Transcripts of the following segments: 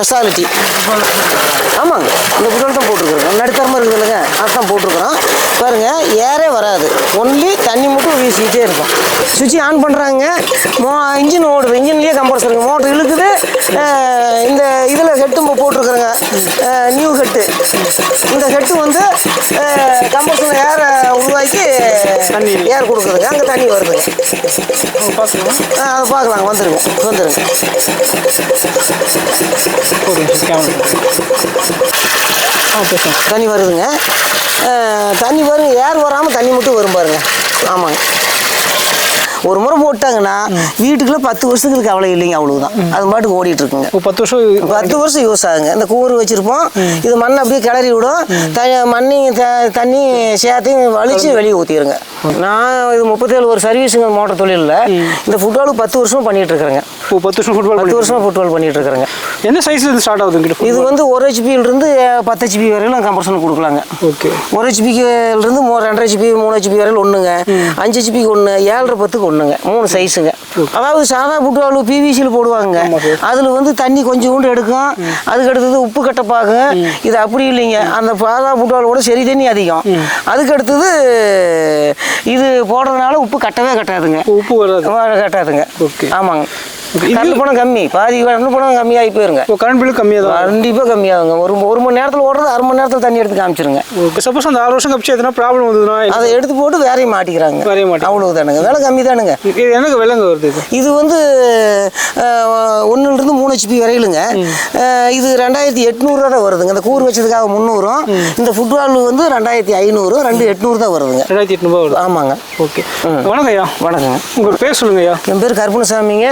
Speciality ஆமாங்க. இந்த புட்டல் தான் போட்டிருக்குறோம். நடுத்தரமாக இருக்குது இல்லைங்க அதுதான் போட்டிருக்கிறோம். பாருங்க ஏரே வராது. ஒன்லி தண்ணி மட்டும் வீசிக்கிட்டே இருக்கும். சுவிட்ச் ஆன் பண்ணுறாங்க மோ இன்ஜின் ஓடுது. இன்ஜின்லேயே கம்ப்ரஸர் இருக்குது மோட்டர் இழுக்குது. இந்த இதில் ஹெட்டு போட்டிருக்குறோங்க. நியூ ஹெட்டு இந்த ஹெட்டு வந்து கம்ப்ரஸர் ஏரை உருவாக்கி ஏர் கொடுக்குதுங்க அங்கே தண்ணி வருதுங்க அதை பார்க்கலாங்க வந்துருங்க வந்துருங்க ஓகே சார் தண்ணி வருதுங்க தண்ணி வருங்க ஏர் வராமல் தண்ணி மட்டும் வரும் பாருங்க ஆமாங்க ஒரு முறை போட்டாங்கன்னா வீட்டுக்குள்ள பத்து வருஷத்துக்கு கவலை இல்லைங்க அவ்வளவுதான். அது பாட்டுக்கு ஓடிட்டு இருக்குங்க பத்து வருஷம் பத்து வருஷம் யூஸ் ஆகுங்க. இந்த கூறு வச்சிருப்போம். இது மண்ணை அப்படியே கிளறி விடும். மண்ணையும் தண்ணி சேத்தையும் வலிச்சு வெளியே ஊற்றிடுங்க நான் இது முப்பத்தேழு ஒரு சர்வீஸுங்க மோட்டர் தொழிலில். இந்த ஃபுட்பாலுக்கு பத்து வருஷம் பண்ணிட்டு இருக்கிறேங்க பத்து வருஷம் ஃபுட்பால் பத்து வருஷமா ஃபுட்பால் பண்ணிட்டு இருக்கிறேங்க. என்ன சைஸ்ல இருந்து ஸ்டார்ட் ஆகுது இது வந்து ஒரு ஹெச்பியில இருந்து பத்து ஹெச்பி வரையிலும் கம்ப்ரஷன் கொடுக்கலாங்க. ஓகே ஒரு ஹெச்பிக்கு இருந்து மூ ரெண்டரை ஹெச்பி மூணு ஹெச்பி வரையில் ஒன்றுங்க அஞ்சு ஹெச்பிக்கு ஒன்று ஏழரை பத்துக்கு ஒன்றுங்க மூணு சைஸுங்க அதாவது சாதா புட்டுவாலு பிவிசியில் போடுவாங்க அதில் வந்து தண்ணி கொஞ்சோண்டு எடுக்கும். அதுக்கு அடுத்தது உப்பு கட்டப்பாகும். இது அப்படி இல்லைங்க. அந்த சாதா புட்டுவாலோட சரி தண்ணி அதிகம். அதுக்கு அடுத்தது இது போடுறதுனால உப்பு கட்டவே கட்டாதுங்க. உப்பு கட்டாதுங்க. Okay. ஆமாங்க. கரண்ட் பணம் கம்மி. பாதி கரண்ட் பணம் கம்மியாகி போயிருங்க. இப்போ கரண்ட் பில்லு கம்மியாக தான் கண்டிப்பாக கம்மியாகுங்க. ஒரு ஒரு மணி நேரத்தில் ஓடுறது அரை மணி நேரத்தில் தண்ணி எடுத்து காமிச்சிருங்க. ஓகே சப்போஸ் அந்த ஆறு வருஷம் கழிச்சு எதனா ப்ராப்ளம் வந்ததுன்னா அதை எடுத்து போட்டு வேறையும் மாட்டிக்கிறாங்க. வரைய மாட்டேன் அவ்வளவு தானுங்க விலை கம்மி தானுங்க இது எனக்கு விலங்கு வருது இது? வந்து ஒன்றுலேருந்து மூணு ஹெச்பி வரையிலுங்க. இது ரெண்டாயிரத்தி எட்நூறுவா தான் வருதுங்க. இந்த கூறு வச்சதுக்காக முந்நூறும். இந்த ஃபுட்பால் வந்து ரெண்டாயிரத்தி ஐநூறு ரெண்டு எட்நூறு தான் வருதுங்க. ரெண்டாயிரத்தி எட்நூறுபா வருது. ஆமாங்க. ஓகே. வணக்கம் ஐயா வணக்கங்க. உங்கள் பேர் சொல்லுங்க ஐயா என் பேர் கருப்பணசாமிங்க.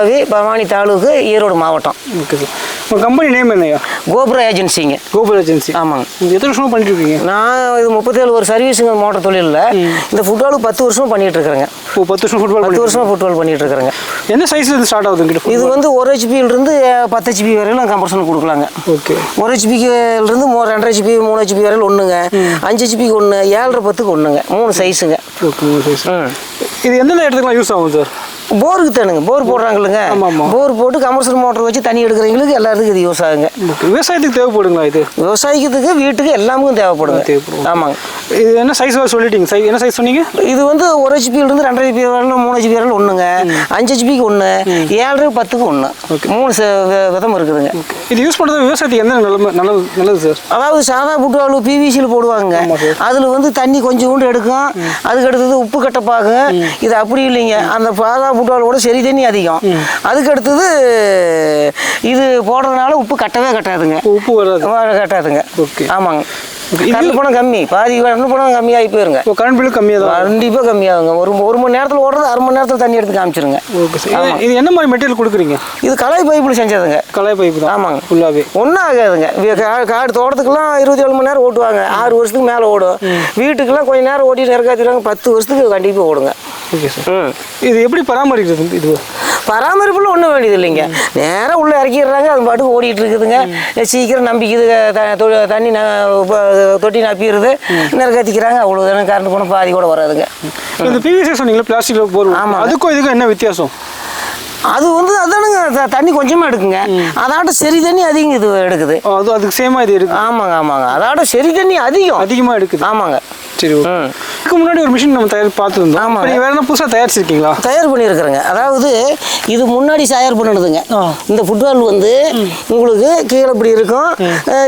கல்பாவி பவானி தாலுக்கு ஈரோடு மாவட்டம். Okay sir. உங்கள் கம்பெனி நேம் என்ன ஐயா கோபுர ஏஜென்சிங்க. கோகுல் ஏஜென்சி. ஆமாங்க. நீங்கள் எத்தனை வருஷமா பண்ணிட்டு இருக்கீங்க நான் இது முப்பத்தேழு ஒரு சர்வீஸுங்க மோட்டர் தொழிலில். இந்த ஃபுட்பாலுக்கு பத்து வருஷம் பண்ணிட்டு இருக்கிறேங்க இப்போ பத்து வருஷம் ஃபுட்பால் பத்து பண்ணி வருஷமா ஃபுட்பால் பண்ணிட்டு இருக்கிறேங்க என்ன சைஸ்ல இருந்து ஸ்டார்ட் ஆகுது இது வந்து ஒரு ஹெச்பியில இருந்து பத்து ஹெச்பி வரையிலும் கம்ப்ரஷன் கொடுக்கலாங்க. ஓகே. ஒரு மூ ரெண்டரை ஹெச்பி மூணு ஹெச்பி வரையில் ஒன்றுங்க அஞ்சு ஹெச்பிக்கு ஒன்று ஏழரை பத்துக்கு ஒன்றுங்க மூணு சைஸுங்க ஓகே சைஸ் ம். இது எந்தெந்த இடத்துக்குலாம் யூஸ் ஆகும் சார் போருக்கு தானுங்க. போர் போடுறாங்களுங்க. போர் போட்டு கமர்ஷியல் மோட்டர் வச்சு தண்ணி எடுக்கிறவங்களுக்கு எல்லாத்துக்கும் இது யூஸ் ஆகுங்க விவசாயத்துக்கு தேவைப்படுங்களா இது? விவசாயிக்கிறதுக்கு வீட்டுக்கு எல்லாமுக்கும் தேவைப்படுங்க. தேவைப்படும். ஆமாங்க. இது என்ன சைஸ் சொல்லிட்டீங்க? சைஸ் என்ன சைஸ் சொன்னீங்க? இது வந்து ஒரு ஹெச்பியில இருந்து ரெண்டரை ஹெச்பி வரையிலும் மூணு ஹெச்பி வரையிலும் ஒன்றுங்க அஞ்சு ஹெச்பிக்கு ஒன்று ஏழரை பத்துக்கு ஒன்று மூணு விதம் இருக்குதுங்க. இது யூஸ் பண்ணுறது விவசாயத்துக்கு எந்த நல்ல நல்லது நல்லது சார் அதாவது சாதா புட்டுவாலு பிவிசியில் போடுவாங்க. அதில் வந்து தண்ணி கொஞ்சோண்டு எடுக்கும். அதுக்கு அடுத்தது உப்பு கட்டப்பாகும் இது அப்படி இல்லைங்க. அந்த சாதா புட்டுவாலோட சரி தண்ணி அதிகம். அதுக்கு அடுத்தது இது போடுறதுனால உப்பு கட்டவே கட்டாதுங்க. உப்பு கட்டாதுங்க. ஓகே. ஆமாங்க. கரண்ட் பணம் கம்மி. பாதி கரண்ட் பணம் கம்மியாகி போயிருங்க. இப்போ கரண்ட் பில்லு கம்மியாக தான் கண்டிப்பாக கம்மியாகுங்க. ஒரு ஒரு மணி நேரத்தில் ஓடுறது அரை மணி நேரத்தில் தண்ணி எடுத்து காமிச்சிருங்க. Okay sir. இது- என்ன மாதிரி மெட்டீரியல் கொடுக்குறீங்க? இது கலை பைப்பில் செஞ்சதுங்க. கலாய் பைப்பு தான். ஆமாங்க. ஃபுல்லாகவே ஒன்றும் ஆகாதுங்க. காடு தோட்டத்துக்குலாம் இருபத்தி ஏழு மணி நேரம் ஓட்டுவாங்க. ஆறு வருஷத்துக்கு மேலே ஓடும். வீட்டுக்கெல்லாம் கொஞ்ச நேரம் ஓட்டி நிறக்காத்திடுவாங்க பத்து வருஷத்துக்கு கண்டிப்பாக ஓடுங்க. ஓகே சார் இது எப்படி பராமரிக்கிறது இது? பராமரிப்புல ஒன்றும் வேண்டியது இல்லைங்க நேராக உள்ளே இறக்கிடுறாங்க அது பாட்டுக்கு ஓடிட்டு இருக்குதுங்க. சீக்கிரம் நம்பிக்குது த- தொ- தண்ணி தொட்டி நப்பிடுது. நிறக்கத்திக்கிறாங்க அவ்வளோதானே கரண்ட் போனால் பாதி கூட வராதுங்க. இந்த பிவிசி சொன்னீங்களா பிளாஸ்டிக்கில் போடுவோம். ஆமாங்க. அதுக்கும் இதுக்கும் என்ன வித்தியாசம்? அது வந்து அதானுங்க த- தண்ணி கொஞ்சமாக எடுக்குங்க. அதாட்ட சரி தண்ணி அதிகம் இது எடுக்குது. அது அதுக்கு சேமாக இது இருக்கு ஆமாங்க ஆமாங்க. அதாட்ட சரி தண்ணி அதிகம். அதிகமாக எடுக்குது. ஆமாங்க. சரி இதுக்கு முன்னாடி ஒரு மிஷின் நம்ம தயார் பார்த்துருந்தோம். இப்போ நீங்கள் வேற என்ன புதுசாக தயாரிச்சிருக்கீங்களா? தயார் பண்ணியிருக்கிறேங்க. அதாவது இது முன்னாடி தயார் பண்ணுதுங்க ஆ. இந்த ஃபுட்பால் வந்து உங்களுக்கு கீழே இப்படி இருக்கும்.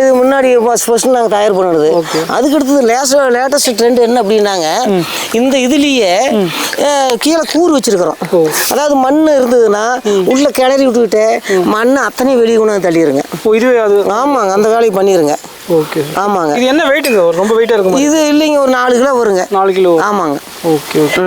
இது முன்னாடி ஃபர்ஸ்ட் ஃபர்ஸ்ட் நாங்கள் தயார் பண்ணுறது Okay. அதுக்கு அடுத்தது லேச லேட்டஸ்ட் ட்ரெண்ட் என்ன அப்படின்னாங்க இந்த இதுலேயே கீழே கூறு வச்சிருக்கிறோம். அதாவது மண் இருந்ததுன்னா உள்ள கிளறி விட்டுக்கிட்டு மண் அத்தனையும் வெளியே கொண்டு வந்து தள்ளிடுங்க இதுவே அது? ஆமாங்க அந்த வேலையை பண்ணிடுங்க ஓகே ஆமாங்க. இது என்ன வெயிட்டுங்க ரொம்ப வெயிட்டாக இருக்குமா? இது இல்லைங்க ஒரு நாலு கிலோ வருங்க. நாலு கிலோ. ஆமாங்க. ஓகே ஓகே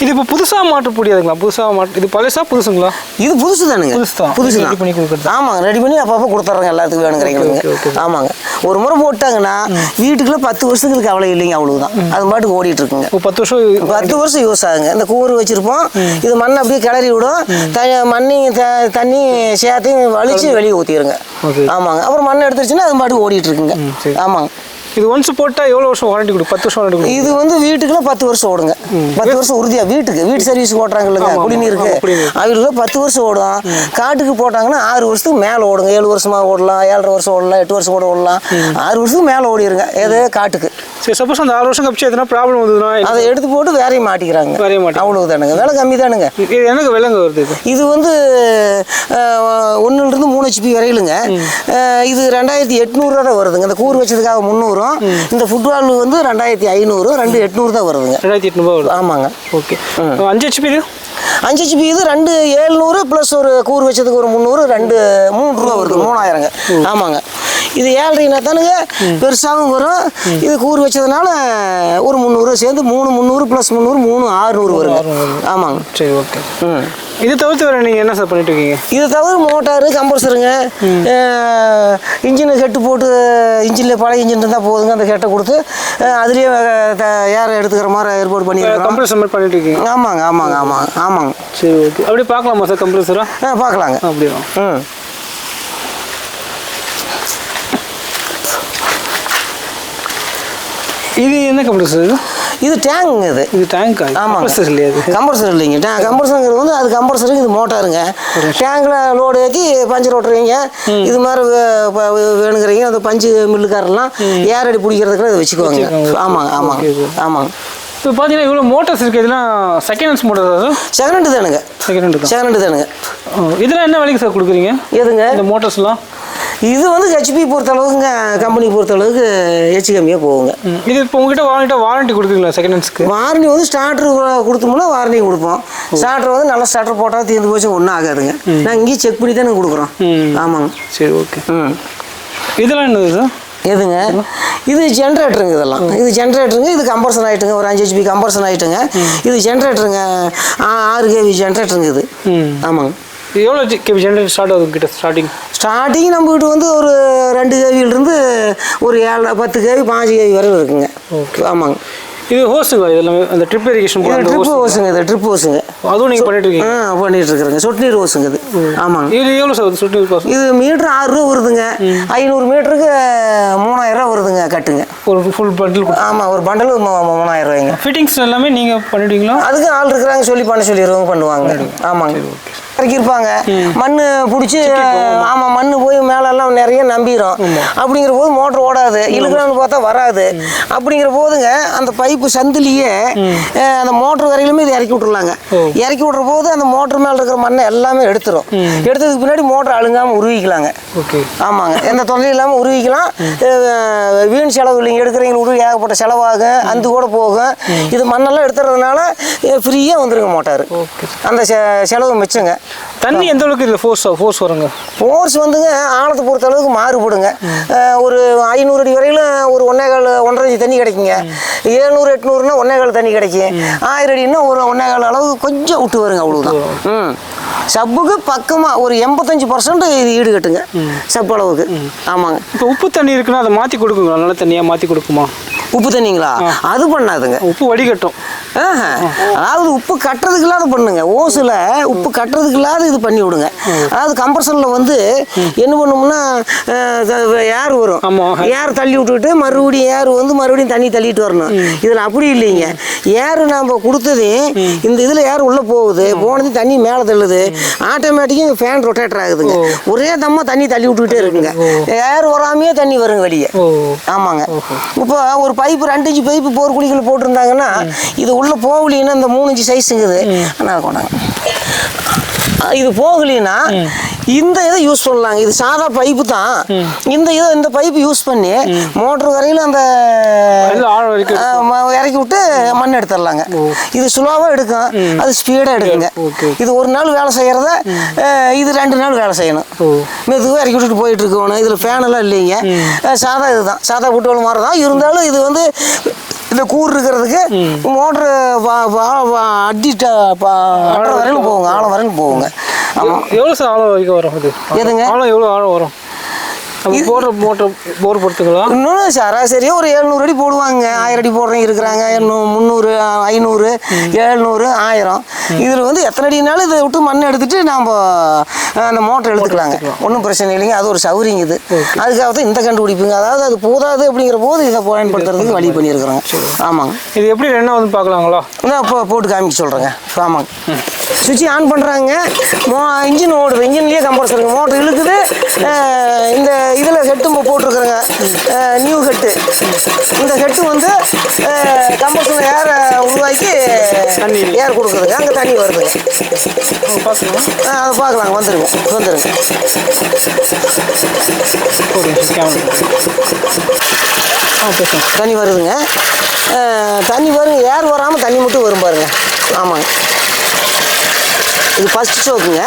இது இப்போ புதுசாக மாற்ற முடியாதுங்களா? புதுசாக மாற்ற இது பழசா புதுசுங்களா? இது புதுசு தானுங்க. புதுசு தான். புதுசு ready பண்ணி கொடுக்கறது. ஆமாங்க. ரெடி பண்ணி அப்பப்போ கொடுத்துட்றாங்க எல்லாத்துக்கும் வேணுங்கிறீங்களுக்கு ஆமாங்க. ஒரு முறை போட்டாங்கன்னா வீட்டுக்குள்ள பத்து வருஷத்துக்கு கவலை இல்லைங்க அவ்வளவுதான். அது பாட்டுக்கு ஓடிட்டு இருக்குங்க பத்து வருஷம் பத்து வருஷம் யூஸ் ஆகுங்க. இந்த கூறு வச்சிருப்போம். இது மண்ணை அப்படியே கிளறி விடும். த மண்ணையும் த- தண்ணி சேத்தையும் வலிச்சு வெளியே ஊற்றிடுங்க. ஆமாங்க. அப்புறம் மண் எடுத்துருச்சுன்னா அது பாட்டுக்கு ஓடிட்டு இருக்குங்க. ஆமாங்க. இது ஒன்ஸ் போட்டால் எவ்வளோ வருஷம் வாரண்டி கொடு? பத்து வருஷம் வாரண்டி கொடு. இது வந்து வீட்டுக்குலாம் பத்து வருஷம் ஓடுங்க. பத்து வருஷம் உறுதியா வீட்டுக்கு. வீட்டு சர்வீஸ் ஓட்டுறாங்க இல்லைங்க? குடிநீருக்கு. அவங்களுக்கு பத்து வருஷம் ஓடும் காட்டுக்கு போட்டாங்கன்னா ஆறு வருஷத்துக்கு மேலே ஓடுங்க. ஏழு வருஷமா ஓடலாம் ஏழரை வருஷம் ஓடலாம் எட்டு வருஷம் கூட ஓடலாம். ஆறு வருஷத்துக்கு மேலே ஓடிருங்க. எது? காட்டுக்கு. சரி சப்போஸ் அந்த ஆறு வருஷம் கழிச்சு எதனா ப்ராப்ளம் வந்ததுன்னா அதை எடுத்து போட்டு வேறையும் மாட்டிக்கிறாங்க. வேறையும் மாட்டி- அவ்வளவு தானுங்க. விலை கம்மி தானுங்க இது எனக்கு விலங்கு வருது இது? இது வந்து ஒன்றுலேருந்து மூணு ஹெச்பி வரையிலுங்க. இது ரெண்டாயிரத்தி எட்நூறுவா தான் வருதுங்க. இந்த கூறு வச்சதுக்காக முந்நூறும். இந்த ஃபுட்பால் வந்து ரெண்டாயிரத்தி ஐநூறு ரெண்டு எட்நூறு தான் வருதுங்க. ரெண்டாயிரத்தி எட்நூறுபா வருது. ஆமாங்க. ஓகே. அஞ்சு ஹெச்பி இது? அஞ்சு ஹெச்பி இது ரெண்டு ஏழ்நூறு ப்ளஸ் ஒரு கூறு வச்சதுக்கு ஒரு முந்நூறு ரெண்டு மூணு ரூபா வருது. மூணாயிரங்க. ஆமாங்க. இது ஏழ்ரைனா தானுங்க. பெருசாகவும் வரும். இது கூறு வச்சதுனால ஒரு முந்நூறு சேர்ந்து மூணு முந்நூறு ப்ளஸ் முந்நூறு மூணு ஆறுநூறு வருங்க. ஆமாங்க. சரி ஓகே. ம். இது தவிர்த்து வேறு நீங்கள் என்ன சார் பண்ணிட்டு இருக்கீங்க? இது தவிர மோட்டாரு கம்பல்சருங்க இன்ஜின் ஹெட்டு போட்டு இன்ஜினில் பழைய இன்ஜின் இருந்தால் போதுங்க அந்த ஹெட்டை கொடுத்து. அதுலேயே ஏற எடுத்துக்கிற மாதிரி ஏற்பாடு பண்ணியிருக்கிறோம். கம்ப்ரஸர் மாதிரி பண்ணிட்டு இருக்கீங்க. ஆமாங்க ஆமாங்க ஆமாங்க ஆமாங்க. சரி ஓகே. அப்படியே பார்க்கலாமா சார் கம்ப்ரஸரா ஆ பார்க்கலாங்க. அப்படியா? ம். இது என்ன கம்ப்ரஸர் இது? இது டேங்குங்க இது. இது டேங்க் ஆமாங்க. கம்ப்ரஸர் இல்லையா இது? கம்ப்ரஸர் இல்லைங்க. டே கம்ப்ரஸருங்கிறது வந்து அது கம்ப்ரஸருக்கு இது மோட்டாருங்க டேங்கில் லோடு ஏற்றி பஞ்சர் ஓட்டுறீங்க. இது மாதிரி வேணுங்கிறீங்க. அந்த பஞ்சு மில்லுக்காரெல்லாம் ஏரடி பிடிக்கிறதுக்குலாம் இதை வச்சுக்குவாங்க. ஆமாங்க ஆமாங்க. ஆமாங்க. இப்போ பார்த்தீங்கன்னா இவ்வளோ மோட்டர்ஸ் இருக்குது இதெல்லாம் second hands motor sir second hand தானுங்க. செகண்ட் ஹேண்ட் தான் செகண்ட் ஹேண்டு தானுங்க இதெல்லாம் என்ன விலைக்கு சார் கொடுக்குறீங்க? எதுங்க? இந்த மோட்டர்ஸ்லாம் இது வந்து ஹெச்பி பொறுத்த அளவுக்குங்க கம்பெனி பொறுத்த அளவுக்கு ஹெச் கம்மியாக போகுங்க. இது இப்போ உங்ககிட்ட வாங்கிட்ட வாரண்டி கொடுக்குறீங்களா செகண்ட் ஹேண்ட்ஸ்க்கு வாரண்டி வந்து ஸ்டார்டர் கொடுத்தோம்னா வாரண்டி கொடுப்போம். ஸ்டார்டர் வந்து நல்ல ஸ்டார்டர் போட்டால் தீர்ந்து போச்சு ஒன்றும் ஆகாதுங்க. நாங்கள் இங்கேயே செக் பண்ணி தானே கொடுக்குறோம். ஆமாங்க. சரி ஓகே இதெல்லாம் என்னது சார் எதுங்க? இது ஜென்ரேட்டருங்க இதெல்லாம். இது ஜென்ரேட்டருங்க இது கம்பர்சன் ஆகிட்டுங்க ஒரு அஞ்சு ஹெச்பி கம்பர்சன் ஆகிட்டுங்க இது ஜென்ரேட்டருங்க ஆறு கேவி ஜென்ரேட்டருங்க இது. ஆமாங்க. இது எவ்வளோ கேபி ஜென்ரேட் ஸ்டார்ட் ஆகுது கிட்ட ஸ்டார்டிங் ஸ்டார்டிங் நம்மகிட்ட வந்து ஒரு ரெண்டு கேவியிலிருந்து ஒரு ஏழு பத்து கேவி பாஞ்சு கேவி வரையும் இருக்குங்க. ஆமாங்க. இது ஹோஸுங்களா இதெல்லாமே அந்த ட்ரிப் இரிகேஷன் அந்த ட்ரிப் ஹோஸ் ஓசுங்க இது ட்ரிப் ஓசுங்க அதுவும் நீங்கள் பண்ணிட்டு இருக்கீங்க ஆ பண்ணிட்டு இருக்கிறேங்க சொட்டு நீர் ஓசுங்க இது ஆமாங்க. இது எவ்வளோ சார் சுட்டு பாஸ் இது மீட்ரு ஆறு ரூபா வருதுங்க. ஐநூறு மீட்டருக்கு மூணாயிரம் ரூபா வருதுங்க கட்டுங்க. ஒரு ஃபுல் பண்டில் ஆமாம் ஒரு பண்டல் மூணாயிரம் ரூபாய்ங்க. ஃபிட்டிங்ஸ் எல்லாமே நீங்கள் பண்ணிடுவீங்களா? அதுக்கு ஆள் இருக்கிறாங்க சொல்லி பண்ண சொல்லிடுவாங்க பண்ணுவாங்க. ஆமாங்க. இறக்கியிருப்பாங்க. மண் பிடிச்சி ஆமாம் மண் போய் மேலெல்லாம் நிறைய நம்பிடும் அப்படிங்கிற போது மோட்டர் ஓடாது. இழுக்கலாம்னு பார்த்தா வராது. அப்படிங்கிற போதுங்க அந்த பைப்பு சந்திலேயே அந்த மோட்டர் வரையிலுமே இது இறக்கி விட்டுருலாங்க. இறக்கி விட்ற போது அந்த மோட்டர் மேலே இருக்கிற மண்ணை எல்லாமே எடுத்துரும். எடுத்ததுக்கு பின்னாடி மோட்டர் அழுங்காமல் உருவிக்கலாங்க. ஓகே. ஆமாங்க. எந்த தொல்லையும் இல்லாமல் உருவிக்கலாம். வீண் செலவு இல்லைங்க. எடுக்கிறீங்க உருவி ஏகப்பட்ட செலவாகும். அந்த கூட போகும். இது மண்ணெல்லாம் எடுத்துறதுனால ஃப்ரீயாக வந்துருங்க மோட்டார். அந்த செ- செலவு மிச்சங்க. தண்ணி எந்த அளவுக்கு இதில் ஃபோர்ஸ் ஃபோர்ஸ் வருங்க. ஃபோர்ஸ் வந்துங்க ஆழத்தை பொறுத்த அளவுக்கு மாறுபடுங்க. ஒரு ஐநூறு அடி வரையில ஒரு ஒன்னே கால் ஒன்றரை அடி தண்ணி கிடைக்குங்க. ஏழ்நூறு எட்நூறுனா ஒன்னே கால் தண்ணி கிடைக்கும். ஆயிரம் அடின்னா ஒரு ஒன்னே கால் அளவு கொஞ்சம் விட்டு வருங்க அவ்வளவுதான். ம். சப்புக்கு பக்கமாக ஒரு எண்பத்தஞ்சு பர்சன்ட் இது ஈடு கட்டுங்க சப்பு அளவுக்கு. ஆமாங்க. இப்போ உப்பு தண்ணி இருக்குன்னா அதை மாற்றி கொடுக்குங்களா? நல்ல தண்ணியாக மாற்றி கொடுக்குமா? உப்பு தண்ணிங்களா? அது பண்ணாதுங்க. உப்பு வடிகட்டும். அதாவது உப்பு கட்டுறதுக்கு இல்லாத பண்ணுங்க. ஓசுல உப்பு கட்டுறதுக்கு இல்லாத இது பண்ணி விடுங்க. அதாவது கம்ப்ரஸரில் வந்து என்ன பண்ணும்னா ஏர் வரும். ஏர் தள்ளி விட்டுட்டு மறுபடியும் ஏர் வந்து மறுபடியும் தண்ணி தள்ளிட்டு வரணும். இதில் அப்படி இல்லைங்க. ஏர் நம்ம கொடுத்தது இந்த இதில் ஏர் உள்ளே போகுது. போனது தண்ணி மேலே தள்ளுது. ஆட்டோமேட்டிக்காக ஃபேன் ரொட்டேட்டர் ஆகுதுங்க. ஒரே தம்மா தண்ணி தள்ளி விட்டுக்கிட்டே இருக்குங்க. ஏர் வராமையே தண்ணி வருங்க வெளியே. ஆமாங்க. இப்போ ஒரு பைப்பு ரெண்டு இன்ச்சு பைப்பு போர் குழிகள் போட்டிருந்தாங்கன்னா இது உள்ள போகலின்னா இந்த மூணு இன்ச்சு சைஸுங்குது ஆனால் கொண்டாங்க. இது போகலின்னா இந்த இதை யூஸ் பண்ணலாங்க. இது சாதா பைப்பு தான். இந்த இதை இந்த பைப்பு யூஸ் பண்ணி மோட்டர் வரையில அந்த இறக்கி விட்டு மண் எடுத்துடலாங்க. இது ஸ்லோவாக எடுக்கும். அது ஸ்பீடாக எடுக்குங்க. இது ஒரு நாள் வேலை செய்கிறத இது ரெண்டு நாள் வேலை செய்யணும். மெதுவாக இறக்கி விட்டுட்டு போயிட்டு இருக்கணும். இதில் ஃபேனெல்லாம் இல்லைங்க. சாதா இதுதான். சாதா புட்டோல் மாதிரி தான் இருந்தாலும் இது வந்து இந்த கூர் இருக்கிறதுக்கு மோட்ரு அடி ஆழம் வரையிலும் போகுங்க ஆழம் வரையிலும் போகுங்க ஆமாம் எவ்வளோ சார் ஆழம் வரைக்கும் வரும் இது? எதுங்க? ஆழம் எவ்வளோ ஆழம் வரும்? போடுற மோட்டர் போர் பொறுத்துங்களா இன்னும் சராசரியாக ஒரு எழுநூறு அடி போடுவாங்க. ஆயிரம் அடி போடுறவங்க இருக்கிறாங்க. முந்நூறு ஐநூறு எழுநூறு ஆயிரம். இதில் வந்து எத்தனை அடினாலும் இதை விட்டு மண் எடுத்துட்டு நாம் அந்த மோட்டர் எடுத்துக்கலாங்க. ஒன்றும் பிரச்சனை இல்லைங்க. அது ஒரு சௌரியம் இது. அதுக்காக தான் இந்த கண்டுபிடிப்புங்க. அதாவது அது போதாது அப்படிங்கிற போது இதை பயன்படுத்துறதுக்கு வழி பண்ணியிருக்கிறோங்க. ஆமாங்க. இது எப்படி ரன் ஆகுதுன்னு பார்க்கலாங்களா? நான் இப்போ போட்டு காமிக்க சொல்கிறேங்க ஆமாங்க. சுவிட்ச் ஆன் பண்ணுறாங்க மோ இன்ஜின் ஓடுது. இன்ஜின்லேயே கம்பல்சரிங்க மோட்டர் இழுக்குது. இந்த இதில் ஹெட்டும் போட்டிருக்குறேங்க. நியூ ஹெட்டு இந்த ஹெட்டு வந்து கம்பல்சரி ஏரை உருவாக்கி தண்ணி. ஏர் கொடுக்குதுங்க அங்கே தண்ணி வருதுங்க அதை பார்க்கலாங்க வந்துருங்க. வந்துருங்க. ஆ பேசுங்க தண்ணி வருதுங்க. தண்ணி வரும் ஏர் வராமல் தண்ணி மட்டும் வரும் பாருங்க. ஆமாங்க. இது ஃபஸ்ட் ஸ்ட்ரோக்குங்க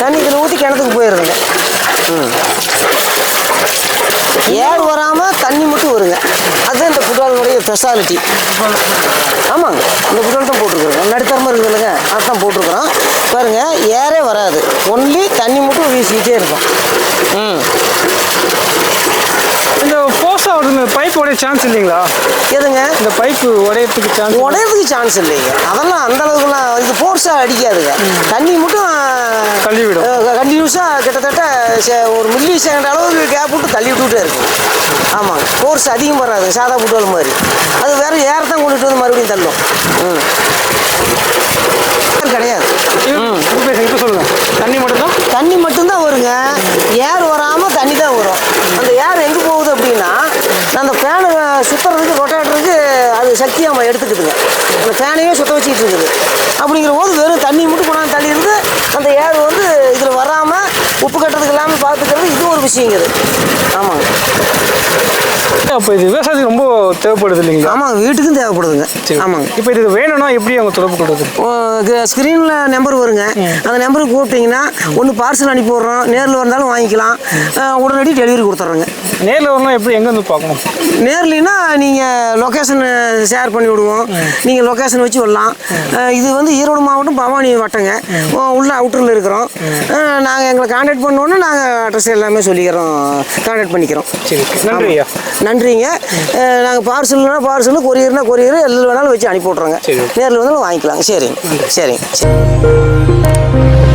தண்ணி இதில் ஊற்றி கிணத்துக்கு போயிடுதுங்க ம் ஏர் வராமல் தண்ணி மட்டும் வருங்க அதுதான் இந்த ஃபுட்பாலினுடைய ஸ்பெஷாலிட்டி ஆமாங்க. இந்த ஃபுட்பால் தான் போட்டிருக்குறோங்க நடுத்தரமாக இருக்குது இல்லைங்க அதுதான் போட்டிருக்கிறோம். பாருங்கள் ஏரே வராது. ஒன்லி தண்ணி மட்டும் வீசிக்கிட்டே இருக்கும். ம். பைப் உடைய சான்ஸ் இல்லைங்களா? எதுங்க? இந்த பைப்பு உடையறதுக்கு சான்ஸ் உடையறதுக்கு சான்ஸ் இல்லைங்க. அதெல்லாம் அந்த அளவுக்குலாம் இது ஃபோர்ஸாக அடிக்காதுங்க. தண்ணி மட்டும் தள்ளி விடும். கண்டினியூஸாக கிட்டத்தட்ட ஒரு மில்லி செகண்ட் அளவுக்கு கேப் விட்டு தள்ளி விட்டுட்டே இருக்கும். ஆமாங்க. ஃபோர்ஸ் அதிகம் வராது. சாதா ஃபுட்பால் மாதிரி. அது வேற ஏற தான் கொண்டுட்டு வந்து மறுபடியும் தள்ளும். ம். கிடையாது. இப்போ பேசுங்க இப்போ சொல்லுங்க? தண்ணி மட்டும் தான் தண்ணி மட்டும்தான் வருங்க. ஏர் வராமல் தண்ணி தான் வரும் அந்த ஏர் எங்கே போகுது அப்படின்னா அந்த ஃபேனு சுற்றுறதுக்கு ரொட்டேட்டருக்கு அது சக்தியாக நம்ம எடுத்துக்குதுங்க அந்த ஃபேனையே சுத்த வச்சுக்கிட்டு இருக்குது அப்படிங்கிற போது வெறும் தண்ணி மட்டும் கொண்டாந்து தள்ளி இருந்து அந்த ஏர் வந்து இதில் வராமல் உப்பு கட்டுறதுக்கு இல்லாமல் பார்த்துக்கிறது இது ஒரு விஷயங்குது ஆமாங்க அப்போ இது விவசாயத்துக்கு ரொம்ப தேவைப்படுது இல்லைங்களா? ஆமாங்க வீட்டுக்கும் தேவைப்படுதுங்க. ஆமாங்க. இப்போ இது வேணும்னா எப்படி அவங்க தொடர்பு கொள்வது ஸ்க்ரீனில் நம்பர் வருங்க. அந்த நம்பருக்கு கூப்பிட்டீங்கன்னா ஒன்று பார்சல் அனுப்பி விட்றோம். நேரில் வந்தாலும் வாங்கிக்கலாம். உடனடி டெலிவரி கொடுத்துட்றோங்க நேரில் வரணும் எப்படி எங்கே வந்து பார்க்கணும்? நேர்லினா நீங்கள் லொக்கேஷன் ஷேர் பண்ணி விடுவோம். நீங்கள் லொக்கேஷன் வச்சு விடலாம். இது வந்து ஈரோடு மாவட்டம் பவானி வட்டங்க. உள்ள அவுட்டரில் இருக்கிறோம். நாங்கள் எங்களை காண்டாக்ட் பண்ணோன்னே நாங்கள் அட்ரஸ் எல்லாமே சொல்லிக்கிறோம். காண்டாக்ட் பண்ணிக்கிறோம். சரி நன்றி நன்றிங்க. நாங்கள் பார்சல்னா பார்சல் கொரியர்னா கொரியர் எல்லாம் வேணாலும் வச்சு அனுப்பி விட்றோங்க. நேரில் வந்தாலும் வாங்கிக்கலாங்க. சரிங்க. சரிங்க. சரி.